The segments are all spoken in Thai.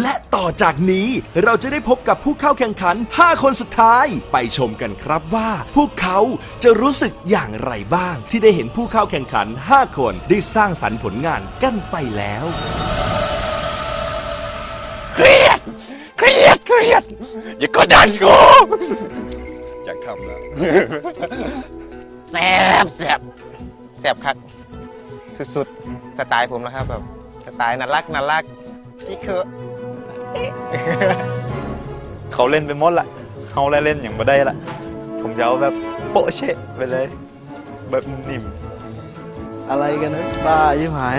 และต่อจากนี้เราจะได้พบกับผู้เข้าแข่งขัน 5 คนสุดท้าย ไปชมกันครับว่า พวกเขาจะรู้สึกอย่างไรบ้าง ที่ได้เห็นผู้เข้าแข่งขัน 5 คนได้สร้างสรรค์ผลงานกันไปแล้ว เครียด เครียด เครียด อย่ากดดันกูอยากทำแล้วแสบแสบแสบคักสุดๆ สไตล์ผมนะครับแบบ สไตล์น่ารักน่ารักที่คือ เขาเล่นไปหมดละเขาได้เล่นอย่างบ่ได้ละผมจะเอาแบบโปะเชะไปเลย แบบนิ่มอะไรกันนะบ้ายิ่หาย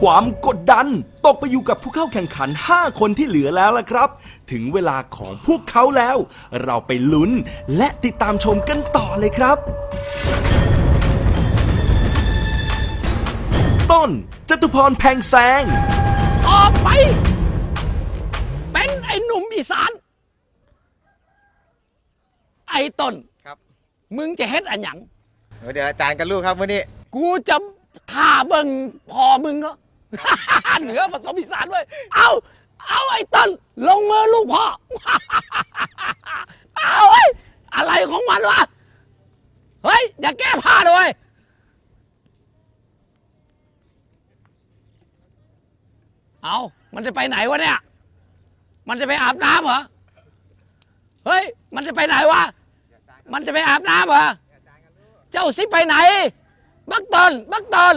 ความกดดัน ตกไปอยู่กับผู้เข้าแข่งขัน 5 คนที่เหลือแล้วล่ะครับ ถึงเวลาของพวกเขาแล้ว เราไปลุ้นและติดตามชมกันต่อเลยครับ ต้นจตุพรแพงแซง ต่อไป เป็นไอ้หนุ่มอีสาน ไอ้ต้นครับ มึงจะเฮ็ดอันหยัง เดี๋ยวอาจารย์กับลูกครับวันนี้ กูจะท่าเบิ่งพอมึงก็ เหนือผสมอีสานด้วย เอาเอาไอ้ต้นลงมือลูกพ่อ เอาเฮ้อะไรของมันวะ เฮ้ย อย่าแก้ผ้าด้วยเอามันจะไปไหนวะเนี่ย มันจะไปอาบน้ำเหรอ เฮ้ย มันจะไปไหนวะ มันจะไปอาบน้ำเหรอ เจ้าสิไปไหน บักตนบักตน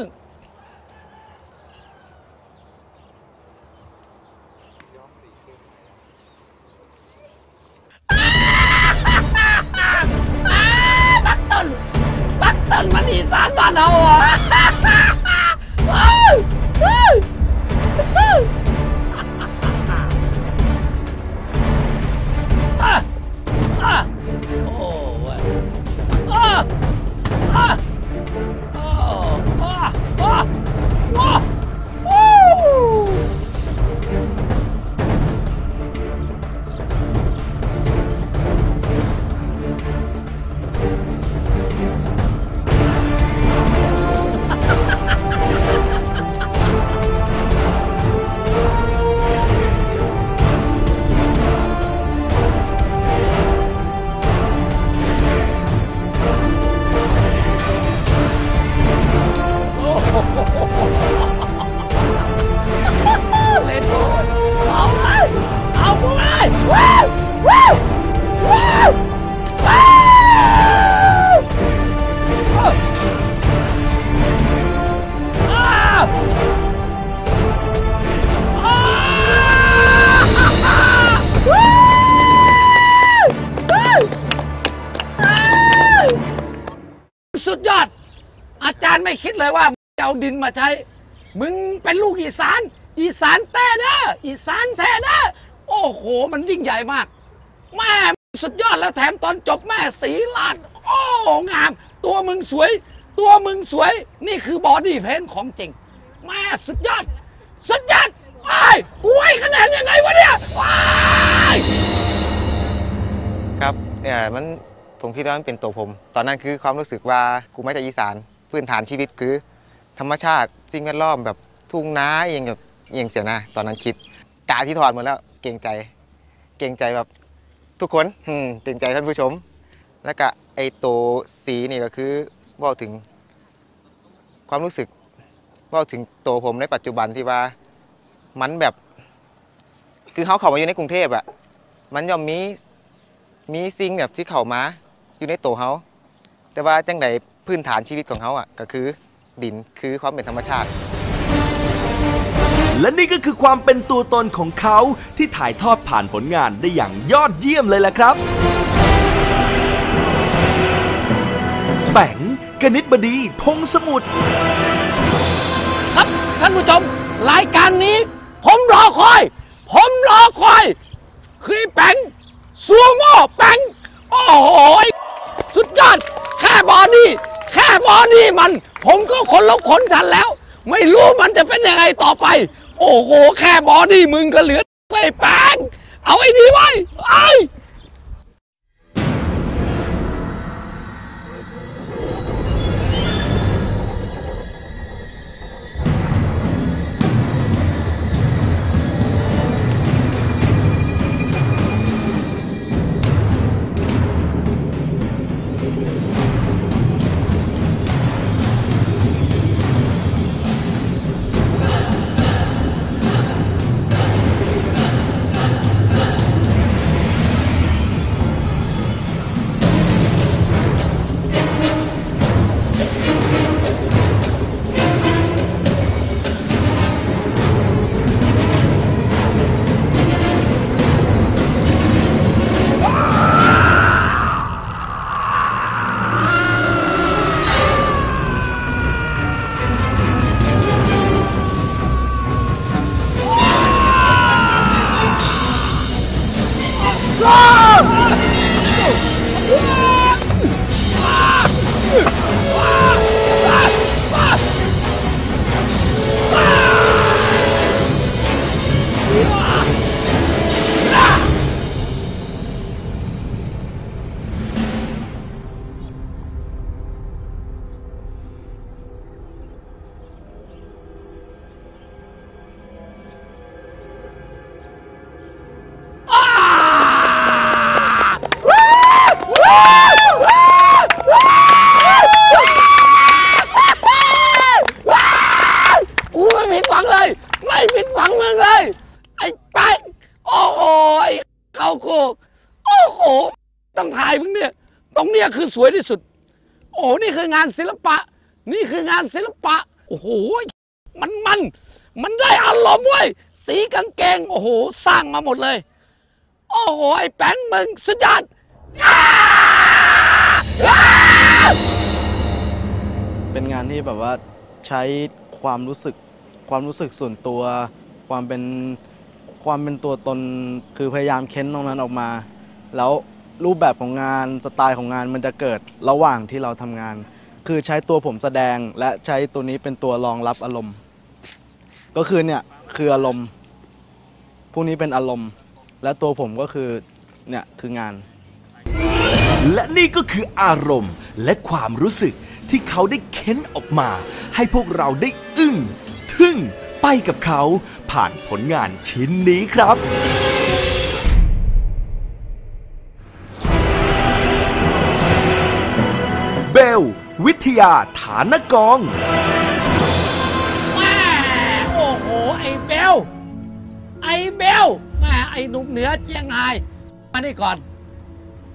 ไม่คิดเลยว่าจะเอาดินมาใช้ มึงเป็นลูกอีสาน อีสานแท้เด้ออีสานแท้เด้อโอ้โห มันยิ่งใหญ่มาก แม่สุดยอดแล้วแถมตอนจบแม่สีลานโอ้งาม ตัวมึงสวย ตัวมึงสวย นี่คือบอดี้เพนของจริง แม่สุดยอด สุดยอดไอ้กูให้คะแนนยังไงวะเนี่ยครับเนี่ยมันผมคิดว่ามันเป็นตัวผม ตอนนั้นคือความรู้สึกว่ากูไมาจากอีสาน พื้นฐานชีวิตคือ ธรรมชาติสิ่งแวดล้อมแบบทุ่งนาเองแบบเองเสียนะตอนนั้นคิดกาที่ถอดหมดแล้วเกรงใจ เกรงใจแบบทุกคนเกรงใจท่านผู้ชม แล้วก็ไอโตสีนี่ก็คือว่าถึงความรู้สึกว่าถึงโตผมในปัจจุบันที่ว่ามันแบบ คือเขาเข้ามาอยู่ในกรุงเทพอะมันย่อมมีมีสิ่งแบบที่เข้ามาอยู่ในโตเขาแต่ว่าจังใด พื้นฐานชีวิตของเขาอะก็คือดินคือความเป็นธรรมชาติ และนี่ก็คือความเป็นตัวตนของเขาที่ถ่ายทอดผ่านผลงานได้อย่างยอดเยี่ยมเลยล่ะครับแปงกนิษบดีพงษ์สมุทร ครับท่านผู้ชมรายการนี้ ผมรอคอย ผมรอคอยคือแปงซัวโง่แปงโอ้โหสุดยอดแค่บอดี้ แค่บอดี้มัน ผมก็ขนลุกขนชันแล้ว ไม่รู้มันจะเป็นยังไงต่อไป โอ้โห แค่บอดี้มึงก็เหลือเลยแป้งเอาไอ้ดีไว้ไอ้ ไอ้แป๊กโอ้โหไอ้เขาโคกโอ้โห ต้องถ่ายมึงเนี่ย ตรงเนี้ยคือสวยที่สุด โอ้โหนี่คืองานศิลปะ นี่คืองานศิลปะ โอ้โห มันมัน มันได้อารมณ์เว้ย สีกางเกง โอ้โห สร้างมาหมดเลย โอ้โห ไอ้แป้งมึงสุดยอดเป็นงานที่แบบว่าใช้ความรู้สึกความรู้สึกส่วนตัว ความเป็น ความเป็นตัวตนคือพยายามเค้นตรงนั้นออกมา แล้วรูปแบบของงานสไตล์ของงานมันจะเกิดระหว่างที่เราทำงาน คือใช้ตัวผมแสดงและใช้ตัวนี้เป็นตัวรองรับอารมณ์ ก็คือเนี่ยคืออารมณ์พวกนี้เป็นอารมณ์ และตัวผมก็คือเนี่ยคืองาน และนี่ก็คืออารมณ์และความรู้สึกที่เขาได้เค้นออกมา ให้พวกเราได้อึ้งทึ่งไปกับเขา ผ่านผลงานชิ้นนี้ครับเบล วิทยาฐานกองแม่โอ้โห ไอ้เบล ไอ้เบลแม่ไอ้หนุ่มเหนือเจียงไฮมานี่ก่อน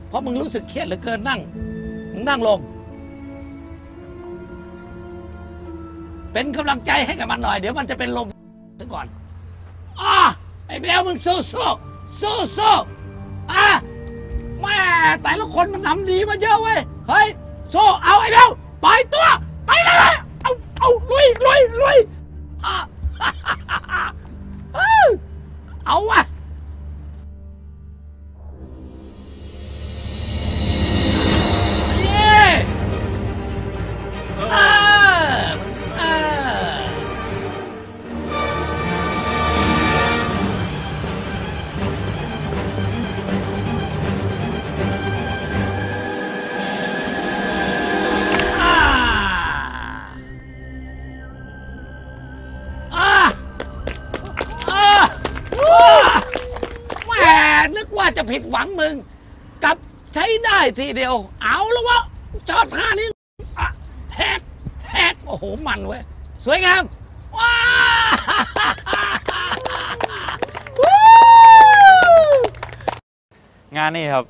เพราะมึงรู้สึกเครียดเหลือเกินนั่ง มึงนั่งลง เป็นกำลังใจให้กับมันหน่อย เดี๋ยวมันจะเป็นลมซะก่อน อะไอ้เบลมึงสู้สู้สู้สู้อะแม่แต่ละคนมันทำดีมาเยอะเว้ยเฮ้ยสู้เอาไอ้เบลปล่อยตัวไปเลยเว้ยเอาเอาลุยลุยลุยอะเออเอาวะ ผิดหวังมึงกับใช้ได้ทีเดียว เอาแล้ววะจอดท่านี้อ่แฮกแฮกโอ้โหมันเว้ยสวยงามว้าวงานนี่ครับ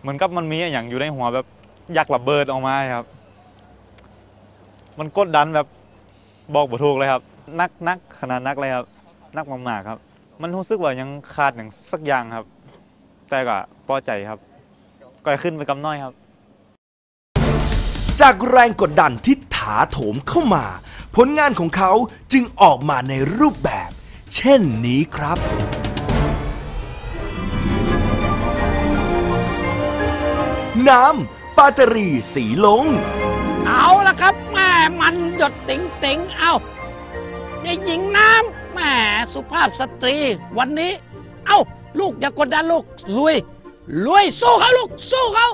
เหมือนกับมันมีอย่างอยู่ในหัวแบบอยากระเบิดออกมาครับ มันกดดันแบบบอกบ่ถูกเลยครับ นักนักขนาดนักเลยครับ นักมากๆครับ มันรู้สึกว่ายังขาดอย่างสักอย่างครับ แต่ก็พอใจครับก็ขึ้นไปกำน้อยครับ จากแรงกดดันที่ถาโถมเข้ามา ผลงานของเขาจึงออกมาในรูปแบบ เช่นนี้ครับน้ำปาจารีสีลง เอาละครับแม่มันหยดติ๋งติ๋งๆเอาอย่าหญิงน้ำ แม่สุภาพสตรี วันนี้ เอาลูกอย่ากดดันลูกลุยลุยสู้เขาลูก สู้เขา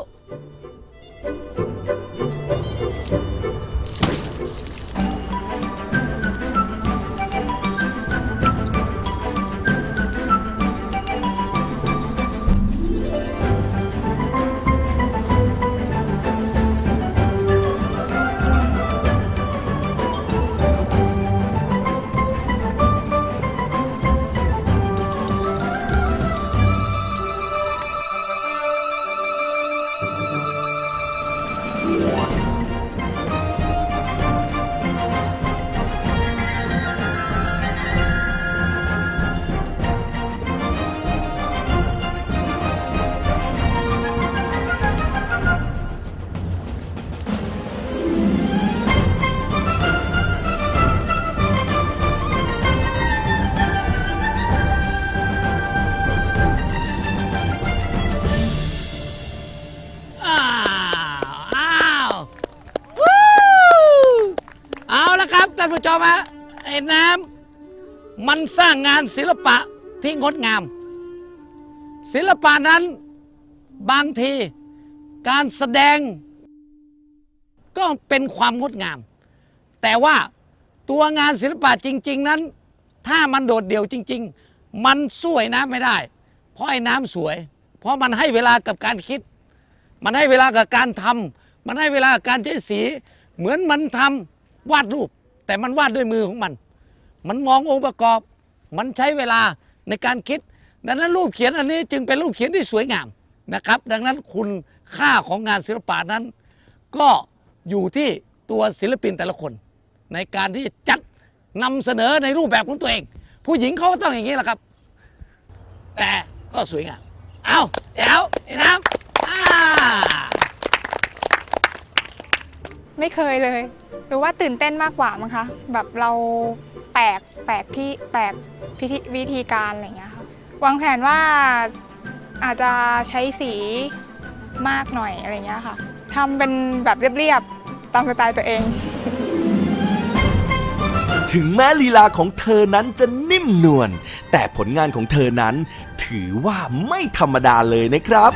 อ้น้ำมันสร้างงานศิลปะที่งดงาม ศิลปะนั้นบางทีการแสดง ก็เป็นความงดงาม แต่ว่าตัวงานศิลปะจริง ๆ นั้น ถ้ามันโดดเดี่ยวจริง ๆ มันสวยน้ำไม่ได้ เพราะไอ้น้ำสวย เพราะมันให้เวลากับการคิด มันให้เวลากับการทำมันให้เวลากับการใช้สี เหมือนมันทำวาดรูป แต่มันวาดด้วยมือของมัน มันมององค์ประกอบ มันใช้เวลาในการคิด ดังนั้นรูปเขียนอันนี้จึงเป็นรูปเขียนที่สวยงามนะครับ ดังนั้นคุณค่าของงานศิลปะนั้น ก็อยู่ที่ตัวศิลปินแต่ละคน ในการที่จะจัดนำเสนอในรูปแบบของตัวเอง ผู้หญิงเขาก็ต้องอย่างนี้แหละครับ แต่ก็สวยงาม เอาเดี๋ยวไอ้น้ำอ่า ไม่เคยเลยหรือว่าตื่นเต้นมากกว่ามั้งคะแบบเราแปลกแปลกที่แปลกพิธีวิธีการอะไรอย่างเงี้ยค่ะวางแผนว่าอาจจะใช้สีมากหน่อยอะไรอย่างเงี้ยค่ะทำเป็นแบบเรียบๆตามสไตล์ตัวเองถึงแม้ลีลาของเธอนั้นจะนิ่มนวลแต่ผลงานของเธอนั้นถือว่าไม่ธรรมดาเลยนะครับ